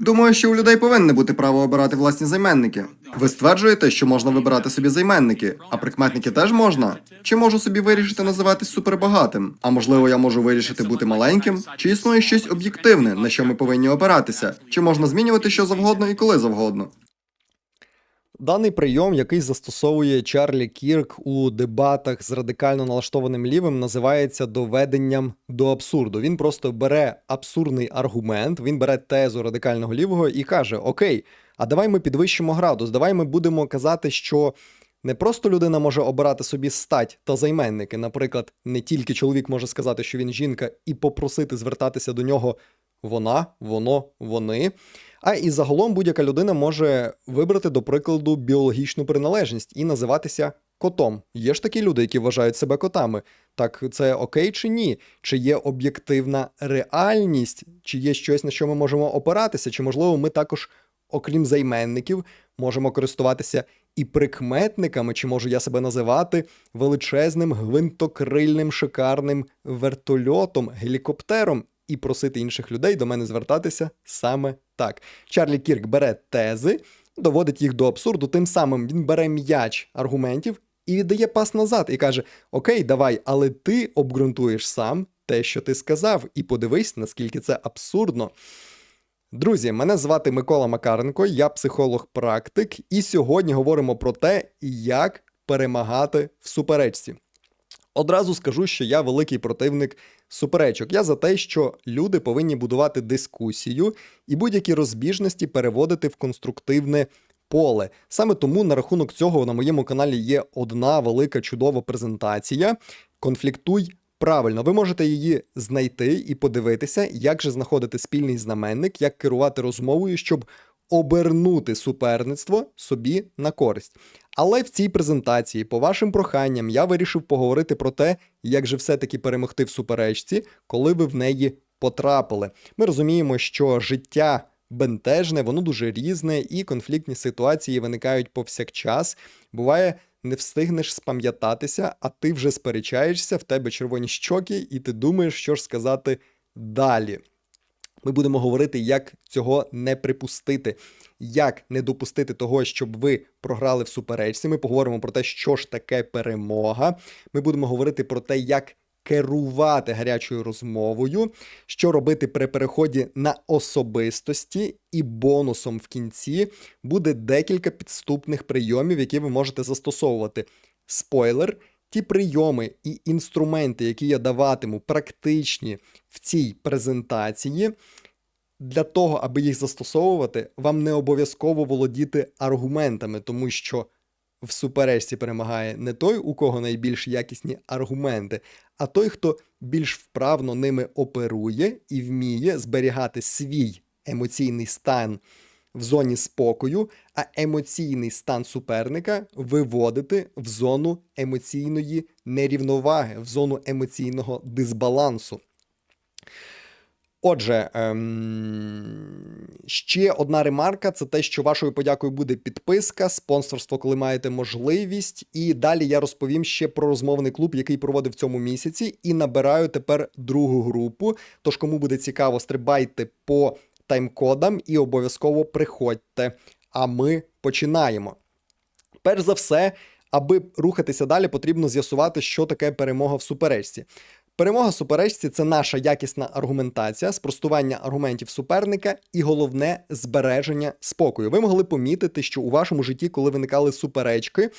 Думаю, що у людей повинне бути право обирати власні займенники. Ви стверджуєте, що можна вибирати собі займенники, а прикметники теж можна? Чи можу собі вирішити називатись супербагатим? А можливо, я можу вирішити бути маленьким? Чи існує щось об'єктивне, на що ми повинні опиратися? Чи можна змінювати що завгодно і коли завгодно? Даний прийом, який застосовує Чарлі Кірк у дебатах з радикально налаштованим лівим, називається доведенням до абсурду. Він просто бере абсурдний аргумент, він бере тезу радикального лівого і каже: Окей, а давай ми підвищимо градус, давай ми будемо казати, що. Не просто людина може обирати собі стать та займенники. Наприклад, не тільки чоловік може сказати, що він жінка, і попросити звертатися до нього вона, воно, вони. А і загалом будь-яка людина може вибрати, до прикладу, біологічну приналежність і називатися котом. Є ж такі люди, які вважають себе котами. Так це окей чи ні? Чи є об'єктивна реальність, чи є щось, на що ми можемо опиратися? Чи можливо ми також, окрім займенників, можемо користуватися і прикметниками, чи можу я себе називати величезним гвинтокрильним шикарним вертольотом, гелікоптером і просити інших людей до мене звертатися саме так. Чарлі Кірк бере тези, доводить їх до абсурду, тим самим він бере м'яч аргументів і віддає пас назад і каже: Окей, давай, але ти обґрунтуєш сам те, що ти сказав, і подивись, наскільки це абсурдно. Друзі, мене звати Микола Макаренко, я психолог-практик, і сьогодні говоримо про те, як перемагати в суперечці. Одразу скажу, що я великий противник суперечок. Я за те, що люди повинні будувати дискусію і будь-які розбіжності переводити в конструктивне поле. Саме тому на рахунок цього на моєму каналі є одна велика чудова презентація. Конфліктуй правильно. Ви можете її знайти і подивитися, як же знаходити спільний знаменник, як керувати розмовою, щоб обернути суперництво собі на користь. Але в цій презентації, по вашим проханням, я вирішив поговорити про те, як же все-таки перемогти в суперечці, коли ви в неї потрапили. Ми розуміємо, що життя бентежне, воно дуже різне, і конфліктні ситуації виникають повсякчас. Буває, не встигнеш спам'ятатися, а ти вже сперечаєшся, в тебе червоні щоки, і ти думаєш, що ж сказати далі. Ми будемо говорити, як цього не припустити, як не допустити того, щоб ви програли в суперечці. Ми поговоримо про те, що ж таке перемога. Ми будемо говорити про те, як керувати гарячою розмовою, що робити при переході на особистості, і бонусом в кінці буде декілька підступних прийомів, які ви можете застосовувати. Спойлер. Ті прийоми і інструменти, які я даватиму, практичні в цій презентації, для того, аби їх застосовувати, вам не обов'язково володіти аргументами, тому що в суперечці перемагає не той, у кого найбільш якісні аргументи, а той, хто більш вправно ними оперує і вміє зберігати свій емоційний стан в зоні спокою, а емоційний стан суперника виводити в зону емоційної нерівноваги, в зону емоційного дисбалансу. Отже, ем, ще одна ремарка: це те, що вашою подякою буде підписка, спонсорство, коли маєте можливість. І далі я розповім ще про розмовний клуб, який проводив в цьому місяці, і набираю тепер другу групу. Тож, кому буде цікаво, стрибайте по тайм-кодам і обов'язково приходьте. А ми починаємо. Перш за все, аби рухатися далі, потрібно з'ясувати, що таке перемога в суперечці. Перемога в суперечці це наша якісна аргументація, спростування аргументів суперника і головне збереження спокою. Ви могли помітити, що у вашому житті, коли виникали суперечки,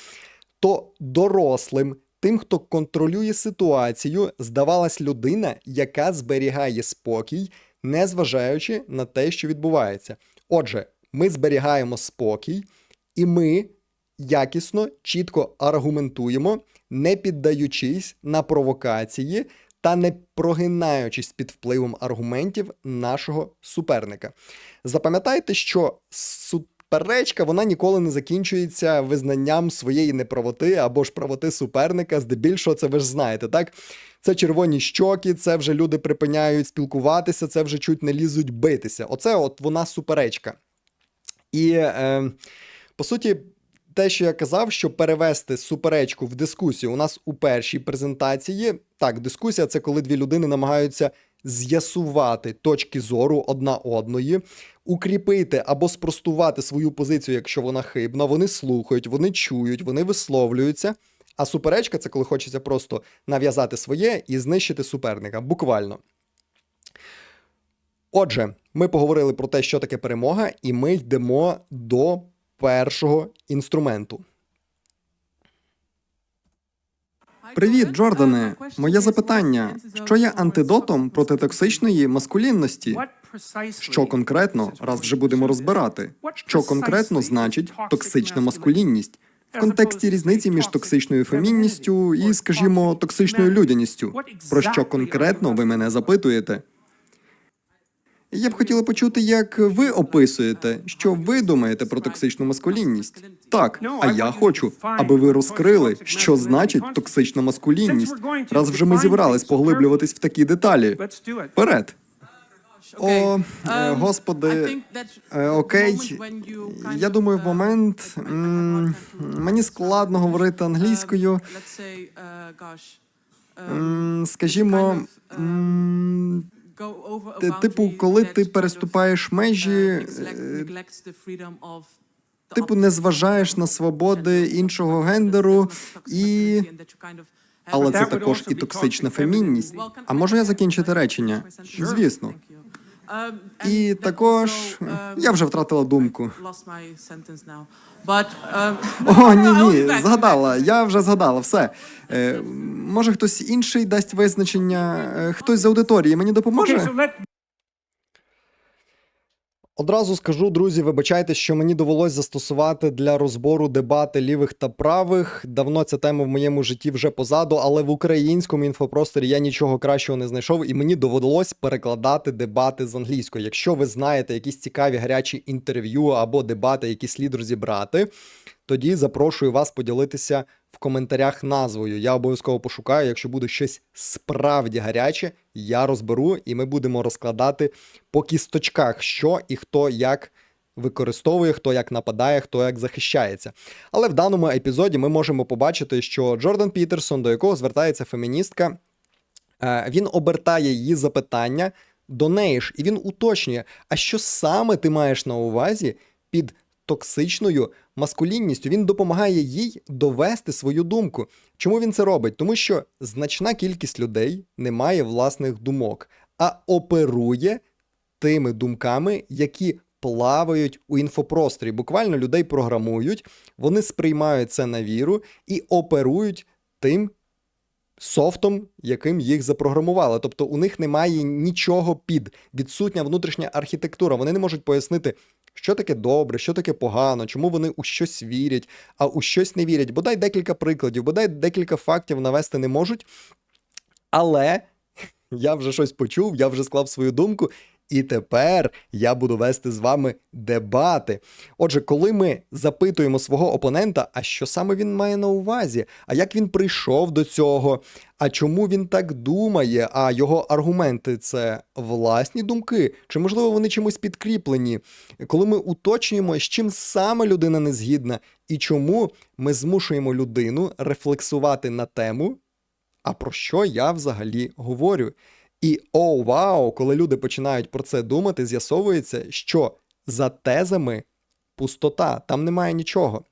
то дорослим, тим, хто контролює ситуацію, здавалась людина, яка зберігає спокій, незважаючи на те, що відбувається. Отже, ми зберігаємо спокій, і ми якісно, чітко аргументуємо, не піддаючись на провокації та не прогинаючись під впливом аргументів нашого суперника. Запам'ятайте, що суперечка вона ніколи не закінчується визнанням своєї неправоти або ж правоти суперника. Здебільшого, це ви ж знаєте, так? Це червоні щоки, це вже люди припиняють спілкуватися, це вже чуть не лізуть битися. Оце от вона суперечка. І е, по суті, те, що я казав, що перевести суперечку в дискусію у нас у першій презентації. Так, дискусія це коли дві людини намагаються з'ясувати точки зору одна одної, укріпити або спростувати свою позицію, якщо вона хибна. Вони слухають, вони чують, вони висловлюються. А суперечка це коли хочеться просто нав'язати своє і знищити суперника. Буквально. Отже, ми поговорили про те, що таке перемога, і ми йдемо до першого інструменту. Привіт, Джордане. Моє запитання: що є антидотом проти токсичної маскулінності? Що конкретно, раз вже будемо розбирати, що конкретно значить токсична маскулінність в контексті різниці між токсичною фемінністю і, скажімо, токсичною людяністю? Про що конкретно ви мене запитуєте? Я б хотіла почути, як ви описуєте, що ви думаєте про токсичну маскулінність. Так, а я хочу, аби ви розкрили, що значить токсична маскулінність, раз вже ми зібрались поглиблюватись в такі деталі. Вперед. О, е, господи, е, окей. Я думаю, в момент мені складно говорити англійською. Скажімо, Типу, коли ти переступаєш межі, е, типу не зважаєш на свободи іншого гендеру, і але це також і токсична фемінність. А можу я закінчити речення? Звісно. І також я вже втратила думку. О, ні, ні, згадала. Я вже згадала все. Е, може, хтось інший дасть визначення, Е, хтось з аудиторії мені допоможе? Одразу скажу, друзі, вибачайте, що мені довелось застосувати для розбору дебати лівих та правих. Давно ця тема в моєму житті вже позаду, але в українському інфопросторі я нічого кращого не знайшов, і мені довелось перекладати дебати з англійської. Якщо ви знаєте якісь цікаві гарячі інтерв'ю або дебати, які слід розібрати, тоді запрошую вас поділитися в коментарях назвою. Я обов'язково пошукаю. Якщо буде щось справді гаряче, я розберу, і ми будемо розкладати по кісточках, що і хто як використовує, хто як нападає, хто як захищається. Але в даному епізоді ми можемо побачити, що Джордан Пітерсон, до якого звертається феміністка, е, він обертає її запитання до неї ж, і він уточнює, а що саме ти маєш на увазі під токсичною маскулінністю. Він допомагає їй довести свою думку. Чому він це робить? Тому що значна кількість людей не має власних думок, а оперує тими думками, які плавають у інфопросторі. Буквально людей програмують, вони сприймають це на віру і оперують тим. Софтом, яким їх запрограмували. Тобто у них немає нічого під відсутня внутрішня архітектура. Вони не можуть пояснити, що таке добре, що таке погано, чому вони у щось вірять, а у щось не вірять. Бодай декілька прикладів, бодай декілька фактів навести не можуть. Але я вже щось почув, я вже склав свою думку, і тепер я буду вести з вами дебати. Отже, коли ми запитуємо свого опонента, а що саме він має на увазі, а як він прийшов до цього, а чому він так думає, а його аргументи це власні думки, чи можливо вони чимось підкріплені, коли ми уточнюємо, з чим саме людина не згідна, і чому ми змушуємо людину рефлексувати на тему, а про що я взагалі говорю. І о, вау, коли люди починають про це думати, з'ясовується, що за тезами пустота, там немає нічого.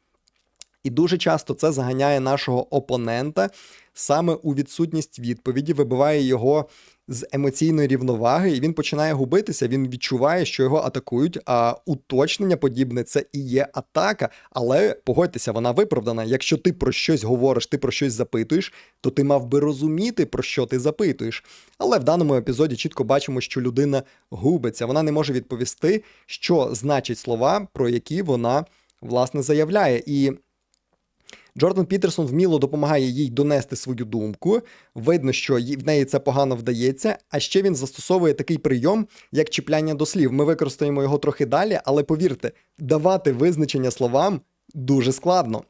І дуже часто це заганяє нашого опонента саме у відсутність відповіді, вибиває його з емоційної рівноваги, і він починає губитися. Він відчуває, що його атакують. А уточнення подібне це і є атака. Але погодьтеся, вона виправдана. Якщо ти про щось говориш, ти про щось запитуєш, то ти мав би розуміти, про що ти запитуєш. Але в даному епізоді чітко бачимо, що людина губиться. Вона не може відповісти, що значать слова, про які вона власне заявляє. І Джордан Пітерсон вміло допомагає їй донести свою думку. Видно, що в неї це погано вдається. А ще він застосовує такий прийом, як чіпляння до слів. Ми використаємо його трохи далі, але повірте, давати визначення словам дуже складно.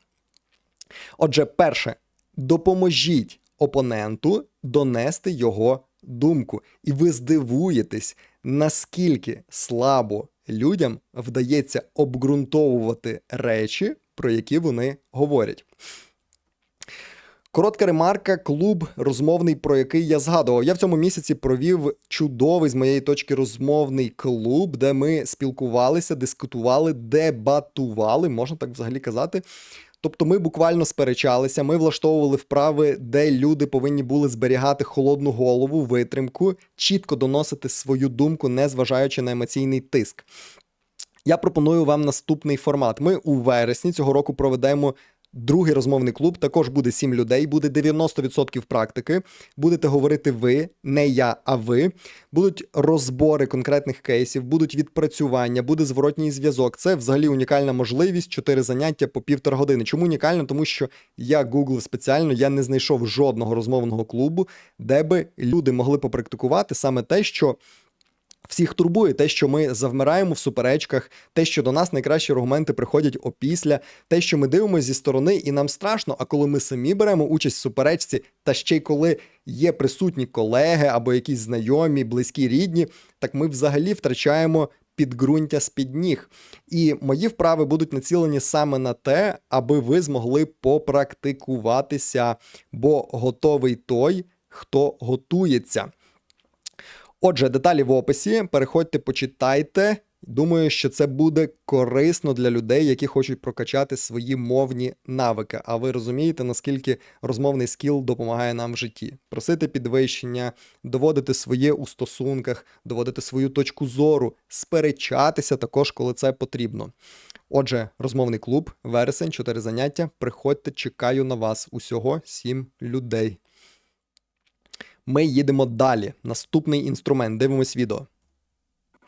Отже, перше, допоможіть опоненту донести його думку. І ви здивуєтесь, наскільки слабо людям вдається обґрунтовувати речі, про які вони говорять. Коротка ремарка, клуб розмовний, про який я згадував. Я в цьому місяці провів чудовий з моєї точки розмовний клуб, де ми спілкувалися, дискутували, дебатували, можна так взагалі казати. Тобто ми буквально сперечалися, ми влаштовували вправи, де люди повинні були зберігати холодну голову, витримку, чітко доносити свою думку, не зважаючи на емоційний тиск. Я пропоную вам наступний формат. Ми у вересні цього року проведемо другий розмовний клуб. Також буде 7 людей, буде 90% практики. Будете говорити ви, не я, а ви. Будуть розбори конкретних кейсів, будуть відпрацювання, буде зворотній зв'язок. Це взагалі унікальна можливість. Чотири заняття по півтора години. Чому унікально? Тому що я гуглив спеціально, я не знайшов жодного розмовного клубу, де би люди могли попрактикувати саме те, що всіх турбує те, що ми завмираємо в суперечках, те, що до нас найкращі аргументи приходять опісля, те, що ми дивимося зі сторони, і нам страшно. А коли ми самі беремо участь в суперечці, та ще й коли є присутні колеги або якісь знайомі, близькі, рідні, так ми взагалі втрачаємо. Підґрунтя з-під ніг. І мої вправи будуть націлені саме на те, аби ви змогли попрактикуватися, бо готовий той, хто готується. Отже, деталі в описі. Переходьте, почитайте. Думаю, що це буде корисно для людей, які хочуть прокачати свої мовні навики. А ви розумієте, наскільки розмовний скіл допомагає нам в житті? Просити підвищення, доводити своє у стосунках, доводити свою точку зору, сперечатися також, коли це потрібно. Отже, розмовний клуб, вересень, 4 заняття. Приходьте, чекаю на вас. Усього 7 людей. Ми їдемо далі. Наступний інструмент. Дивимось відео.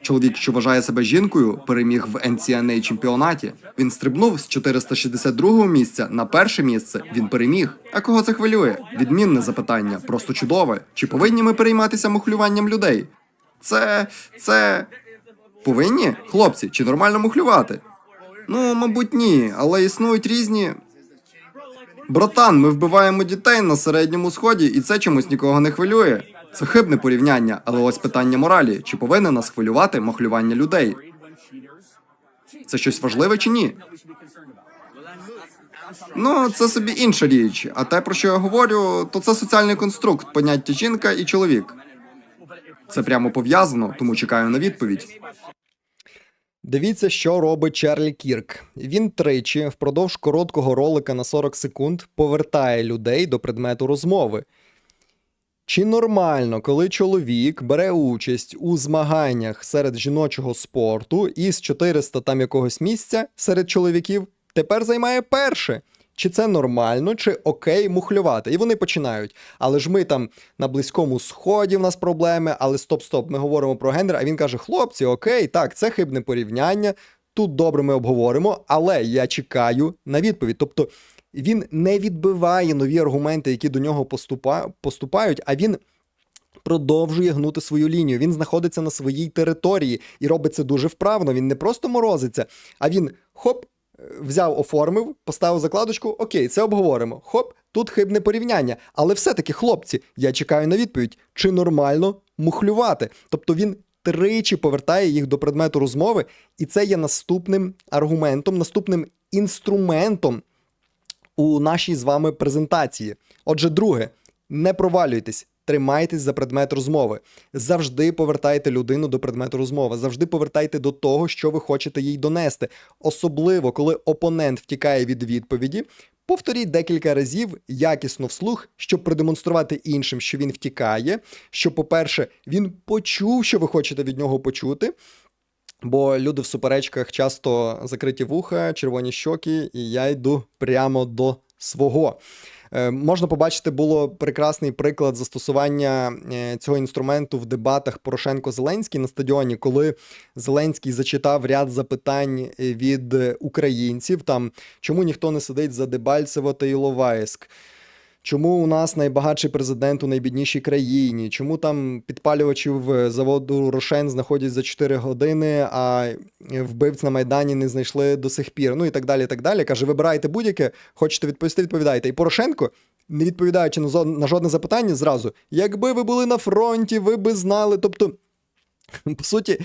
Чоловік, що вважає себе жінкою, переміг в NCAA чемпіонаті. Він стрибнув з 462-го місця на перше місце. Він переміг. А кого це хвилює? Відмінне запитання, просто чудове. Чи повинні ми перейматися мухлюванням людей? Це. це. Повинні? Хлопці, чи нормально мухлювати? Ну, мабуть, ні, але існують різні. Братан, ми вбиваємо дітей на середньому сході, і це чомусь нікого не хвилює. Це хибне порівняння, але ось питання моралі: чи повинне нас хвилювати махлювання людей? Це щось важливе чи ні? Ну, це собі інша річ. А те, про що я говорю, то це соціальний конструкт, поняття жінка і чоловік. Це прямо пов'язано, тому чекаю на відповідь. Дивіться, що робить Чарлі Кірк. Він тричі впродовж короткого ролика на 40 секунд повертає людей до предмету розмови. Чи нормально, коли чоловік бере участь у змаганнях серед жіночого спорту і з 400 там якогось місця серед чоловіків тепер займає перше? Чи це нормально, чи окей мухлювати? І вони починають. Але ж ми там на близькому сході в нас проблеми, але стоп-стоп, ми говоримо про гендер, а він каже: хлопці, окей, так, це хибне порівняння. Тут добре ми обговоримо, але я чекаю на відповідь. Тобто він не відбиває нові аргументи, які до нього поступа... поступають, а він продовжує гнути свою лінію. Він знаходиться на своїй території і робить це дуже вправно. Він не просто морозиться, а він хоп. Взяв, оформив, поставив закладочку. Окей, це обговоримо. Хоп, тут хибне порівняння. Але все-таки, хлопці, я чекаю на відповідь, чи нормально мухлювати. Тобто він тричі повертає їх до предмету розмови, і це є наступним аргументом, наступним інструментом у нашій з вами презентації. Отже, друге, не провалюйтесь. Тримайтесь за предмет розмови. Завжди повертайте людину до предмету розмови. Завжди повертайте до того, що ви хочете їй донести. Особливо, коли опонент втікає від відповіді. Повторіть декілька разів якісно вслух, щоб продемонструвати іншим, що він втікає. Що, по-перше, він почув, що ви хочете від нього почути. Бо люди в суперечках часто закриті вуха, червоні щоки, і я йду прямо до свого. Е, Можна побачити, було прекрасний приклад застосування е, цього інструменту в дебатах Порошенко-Зеленський на стадіоні, коли Зеленський зачитав ряд запитань е, від українців. Там чому ніхто не сидить за Дебальцево та Іловайськ? Чому у нас найбагатший президент у найбіднішій країні? Чому там підпалювачів заводу Рошен знаходять за 4 години, а вбивць на Майдані не знайшли до сих пір? Ну і так далі. і так далі. Каже, вибирайте будь-яке, хочете відповісти, відповідайте. І Порошенко, не відповідаючи на жодне запитання, зразу, якби ви були на фронті, ви би знали. Тобто По суті,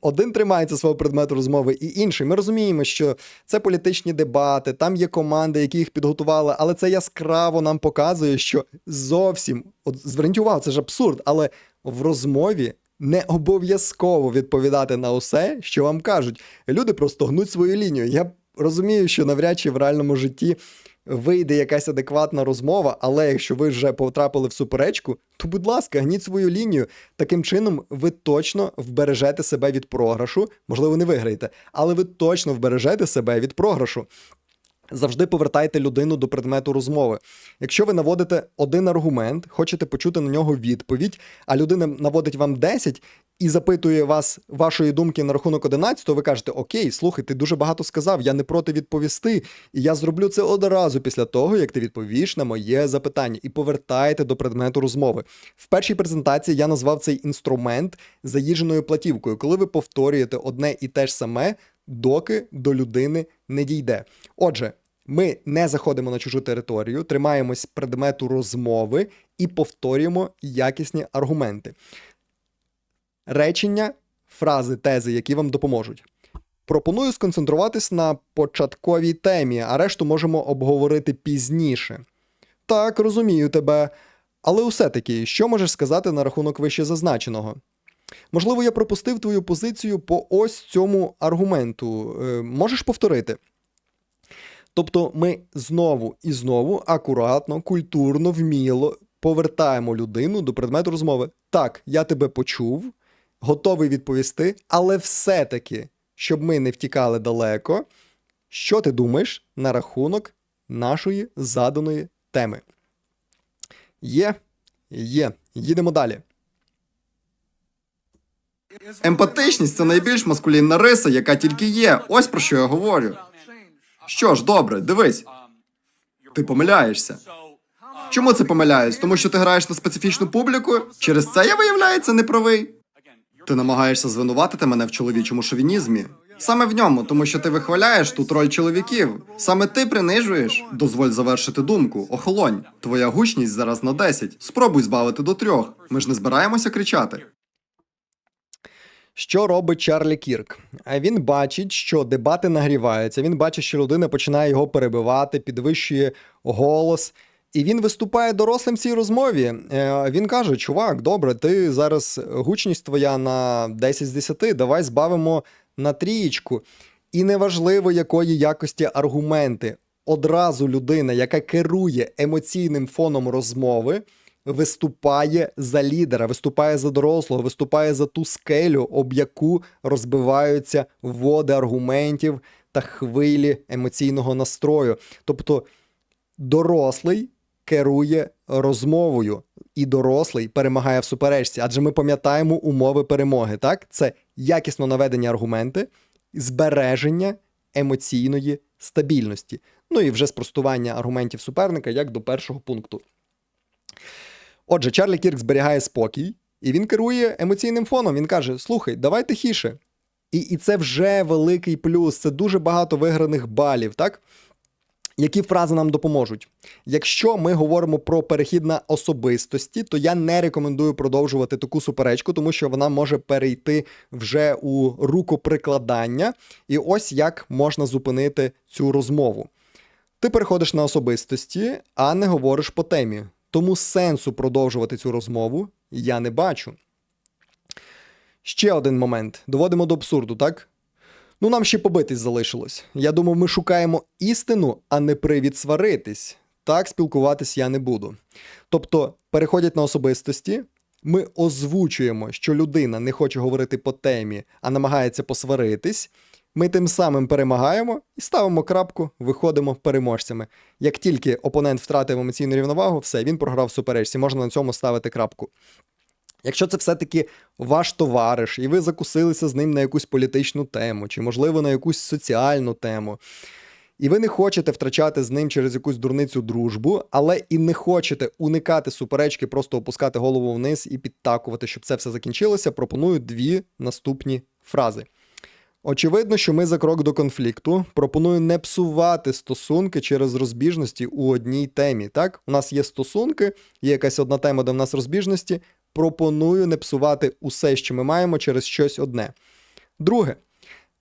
один тримається свого предмету розмови, і інший. Ми розуміємо, що це політичні дебати, там є команди, які їх підготували, але це яскраво нам показує, що зовсім от зверніть увагу, це ж абсурд, але в розмові. Не обов'язково відповідати на усе, що вам кажуть. Люди просто гнуть свою лінію. Я розумію, що навряд чи в реальному житті вийде якась адекватна розмова, але якщо ви вже потрапили в суперечку, то, будь ласка, гніть свою лінію. Таким чином, ви точно вбережете себе від програшу. Можливо, не виграєте, але ви точно вбережете себе від програшу. Завжди повертайте людину до предмету розмови. Якщо ви наводите один аргумент, хочете почути на нього відповідь, а людина наводить вам 10 і запитує вас вашої думки на рахунок 11, то ви кажете: Окей, слухай, ти дуже багато сказав, я не проти відповісти, і я зроблю це одразу після того, як ти відповіш на моє запитання, і повертаєте до предмету розмови. В першій презентації я назвав цей інструмент заїждженою платівкою, коли ви повторюєте одне і те ж саме, доки до людини не дійде. Отже, ми не заходимо на чужу територію, тримаємось предмету розмови і повторюємо якісні аргументи. Речення, фрази, тези, які вам допоможуть. Пропоную сконцентруватись на початковій темі, а решту можемо обговорити пізніше. Так, розумію тебе. Але усе-таки, що можеш сказати на рахунок вище зазначеного? Можливо, я пропустив твою позицію по ось цьому аргументу. Е, можеш повторити? Тобто ми знову і знову акуратно, культурно, вміло повертаємо людину до предмету розмови. Так, я тебе почув, готовий відповісти, але все-таки, щоб ми не втікали далеко, що ти думаєш на рахунок нашої заданої теми? Є, є. Їдемо далі. Емпатичність це найбільш маскулінна риса, яка тільки є. Ось про що я говорю. Що ж, добре, дивись. Ти помиляєшся. Чому це помиляюсь? Тому що ти граєш на специфічну публіку? Через це я виявляється неправий. Ти намагаєшся звинуватити мене в чоловічому шовінізмі. Саме в ньому, тому що ти вихваляєш тут роль чоловіків. Саме ти принижуєш. Дозволь завершити думку. Охолонь. Твоя гучність зараз на 10. Спробуй збавити до трьох. Ми ж не збираємося кричати. Що робить Чарлі Кірк? А Він бачить, що дебати нагріваються. Він бачить, що людина починає його перебивати, підвищує голос. І він виступає дорослим в цій розмові. Е, Він каже: Чувак, добре, ти зараз гучність твоя на 10 з 10, давай збавимо на трієчку. І неважливо, якої якості аргументи. Одразу людина, яка керує емоційним фоном розмови, виступає за лідера, виступає за дорослого, виступає за ту скелю, об яку розбиваються води аргументів та хвилі емоційного настрою. Тобто дорослий керує розмовою, і дорослий перемагає в суперечці, адже ми пам'ятаємо умови перемоги. Так, це якісно наведені аргументи, збереження емоційної стабільності. Ну і вже спростування аргументів суперника як до першого пункту. Отже, Чарлі Кірк зберігає спокій, і він керує емоційним фоном. Він каже: Слухай, давай тихіше. І, і це вже великий плюс. Це дуже багато виграних балів, так? Які фрази нам допоможуть? Якщо ми говоримо про перехід на особистості, то я не рекомендую продовжувати таку суперечку, тому що вона може перейти вже у рукоприкладання. І ось як можна зупинити цю розмову. Ти переходиш на особистості, а не говориш по темі. Тому сенсу продовжувати цю розмову я не бачу. Ще один момент. Доводимо до абсурду, так? Ну, нам ще побитись залишилось. Я думав, ми шукаємо істину, а не привід сваритись. Так спілкуватись я не буду. Тобто, переходять на особистості, ми озвучуємо, що людина не хоче говорити по темі, а намагається посваритись. Ми тим самим перемагаємо і ставимо крапку, виходимо переможцями. Як тільки опонент втратив емоційну рівновагу, все, він програв суперечці, можна на цьому ставити крапку. Якщо це все-таки ваш товариш, і ви закусилися з ним на якусь політичну тему, чи, можливо, на якусь соціальну тему, і ви не хочете втрачати з ним через якусь дурницю дружбу, але і не хочете уникати суперечки, просто опускати голову вниз і підтакувати, щоб це все закінчилося, пропоную дві наступні фрази. Очевидно, що ми за крок до конфлікту. Пропоную не псувати стосунки через розбіжності у одній темі. Так, у нас є стосунки, є якась одна тема, де в нас розбіжності. Пропоную не псувати усе, що ми маємо, через щось одне. Друге,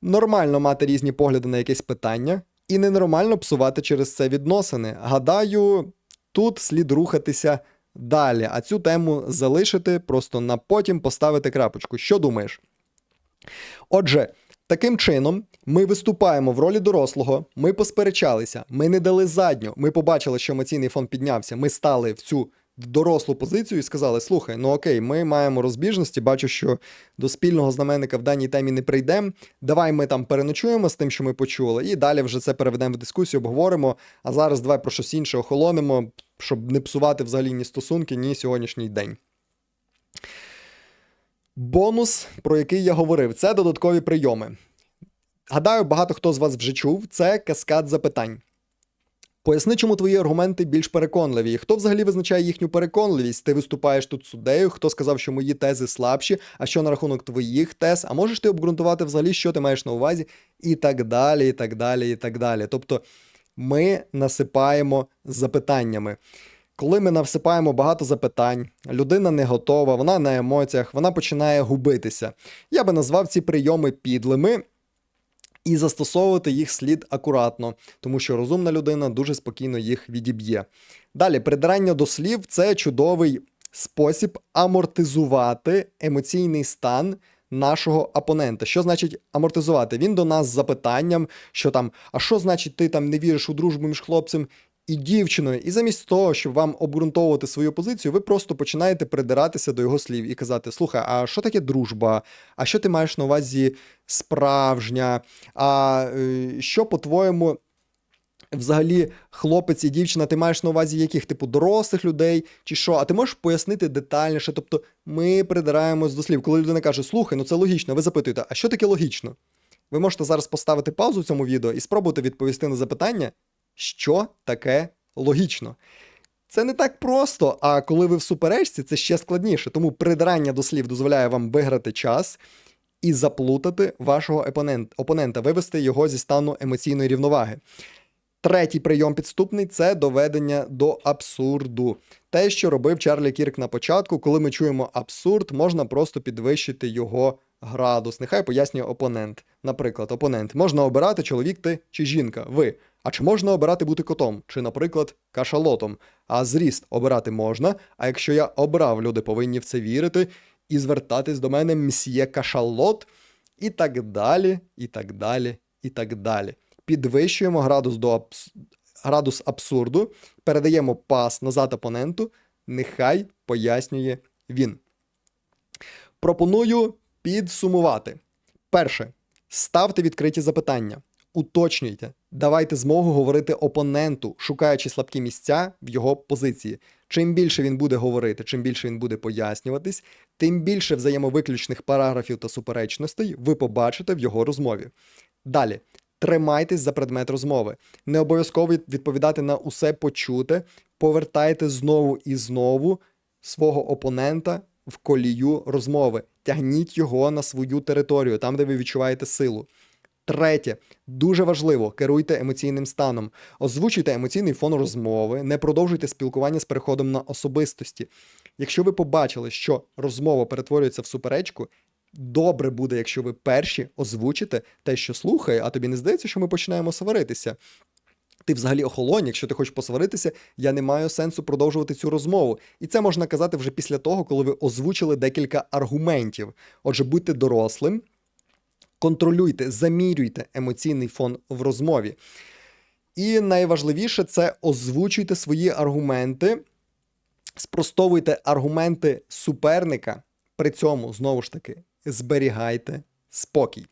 нормально мати різні погляди на якесь питання, і ненормально псувати через це відносини. Гадаю, тут слід рухатися далі, а цю тему залишити, просто на потім поставити крапочку. Що думаєш? Отже, таким чином ми виступаємо в ролі дорослого, ми посперечалися, ми не дали задню, ми побачили, що емоційний фон піднявся, ми стали в цю дорослу позицію і сказали: слухай, ну окей, ми маємо розбіжності, бачу, що до спільного знаменника в даній темі не прийдемо. Давай ми там переночуємо з тим, що ми почули, і далі вже це переведемо в дискусію, обговоримо. А зараз давай про щось інше охолонимо, щоб не псувати взагалі ні стосунки, ні сьогоднішній день. Бонус, про який я говорив, це додаткові прийоми. Гадаю, багато хто з вас вже чув, це каскад запитань. Поясни, чому твої аргументи більш переконливі. Хто взагалі визначає їхню переконливість? Ти виступаєш тут суддею, хто сказав, що мої тези слабші, а що на рахунок твоїх тез, а можеш ти обґрунтувати взагалі, що ти маєш на увазі, і так далі, і так далі, і так далі. Тобто ми насипаємо запитаннями. Коли ми насипаємо багато запитань, людина не готова, вона на емоціях, вона починає губитися. Я би назвав ці прийоми підлими. І застосовувати їх слід акуратно, тому що розумна людина дуже спокійно їх відіб'є. Далі, придирання до слів це чудовий спосіб амортизувати емоційний стан нашого опонента. Що значить амортизувати? Він до нас з запитанням, що там, а що значить, ти там не віриш у дружбу між хлопцем і дівчиною, і замість того, щоб вам обґрунтовувати свою позицію, ви просто починаєте придиратися до його слів і казати: Слухай, а що таке дружба? А що ти маєш на увазі справжня? А е, що, по-твоєму, взагалі хлопець і дівчина, ти маєш на увазі яких типу дорослих людей чи що? А ти можеш пояснити детальніше? Тобто ми придираємось до слів. Коли людина каже, слухай, ну це логічно, ви запитуєте, а що таке логічно? Ви можете зараз поставити паузу в цьому відео і спробувати відповісти на запитання, що таке логічно. Це не так просто, а коли ви в суперечці, це ще складніше. Тому придирання до слів дозволяє вам виграти час і заплутати вашого опонент- опонента, вивести його зі стану емоційної рівноваги. Третій прийом підступний це доведення до абсурду. Те, що робив Чарлі Кірк на початку, коли ми чуємо абсурд, можна просто підвищити його градус. Нехай пояснює опонент. Наприклад, опонент можна обирати чоловік ти чи жінка. Ви. А чи можна обирати бути котом, чи, наприклад, кашалотом? А зріст обирати можна. А якщо я обрав, люди повинні в це вірити і звертатись до мене мсьє кашалот, і так далі, і так далі, і так далі. Підвищуємо градус до абс... градус абсурду, передаємо пас назад опоненту, нехай пояснює він. Пропоную підсумувати. Перше, ставте відкриті запитання, уточнюйте, давайте змогу говорити опоненту, шукаючи слабкі місця в його позиції. Чим більше він буде говорити, чим більше він буде пояснюватись, тим більше взаємовиключних параграфів та суперечностей ви побачите в його розмові. Далі. Тримайтесь за предмет розмови. Не обов'язково відповідати на усе почуте. Повертайте знову і знову свого опонента в колію розмови. Тягніть його на свою територію, там, де ви відчуваєте силу. Третє, дуже важливо, керуйте емоційним станом. Озвучуйте емоційний фон розмови, не продовжуйте спілкування з переходом на особистості. Якщо ви побачили, що розмова перетворюється в суперечку, добре буде, якщо ви перші озвучите те, що слухає, а тобі не здається, що ми починаємо сваритися. Ти взагалі охолонь, якщо ти хочеш посваритися, я не маю сенсу продовжувати цю розмову. І це можна казати вже після того, коли ви озвучили декілька аргументів. Отже, будьте дорослим, контролюйте, замірюйте емоційний фон в розмові. І найважливіше це озвучуйте свої аргументи, спростовуйте аргументи суперника. При цьому, знову ж таки, зберігайте спокій.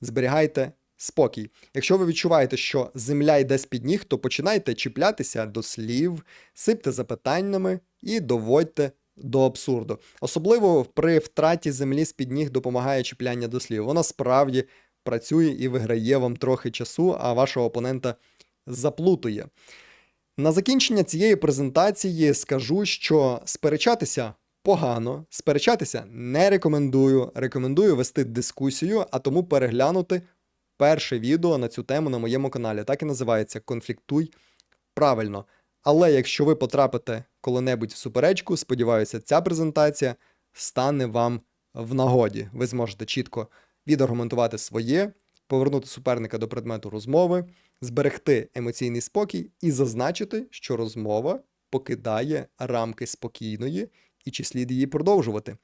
Зберігайте спокій. Якщо ви відчуваєте, що земля йде з-під ніг, то починайте чіплятися до слів, сипте запитаннями і доводьте до абсурду. Особливо при втраті землі з-під ніг допомагає чіпляння до слів. Вона справді працює і виграє вам трохи часу, а вашого опонента заплутує. На закінчення цієї презентації скажу, що сперечатися погано, сперечатися не рекомендую. Рекомендую вести дискусію, а тому переглянути перше відео на цю тему на моєму каналі. Так і називається Конфліктуй правильно. Але якщо ви потрапите коли-небудь в суперечку, сподіваюся, ця презентація стане вам в нагоді. Ви зможете чітко відаргументувати своє, повернути суперника до предмету розмови, зберегти емоційний спокій і зазначити, що розмова покидає рамки спокійної і чи слід її продовжувати.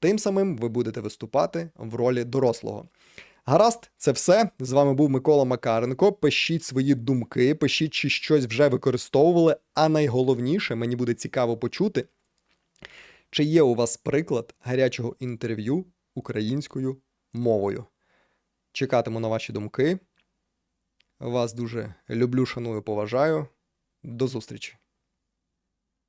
Тим самим ви будете виступати в ролі дорослого. Гаразд, це все. З вами був Микола Макаренко. Пишіть свої думки, пишіть, чи щось вже використовували. А найголовніше, мені буде цікаво почути, чи є у вас приклад гарячого інтерв'ю українською мовою. Чекатиму на ваші думки. Вас дуже люблю, шаную, поважаю. До зустрічі!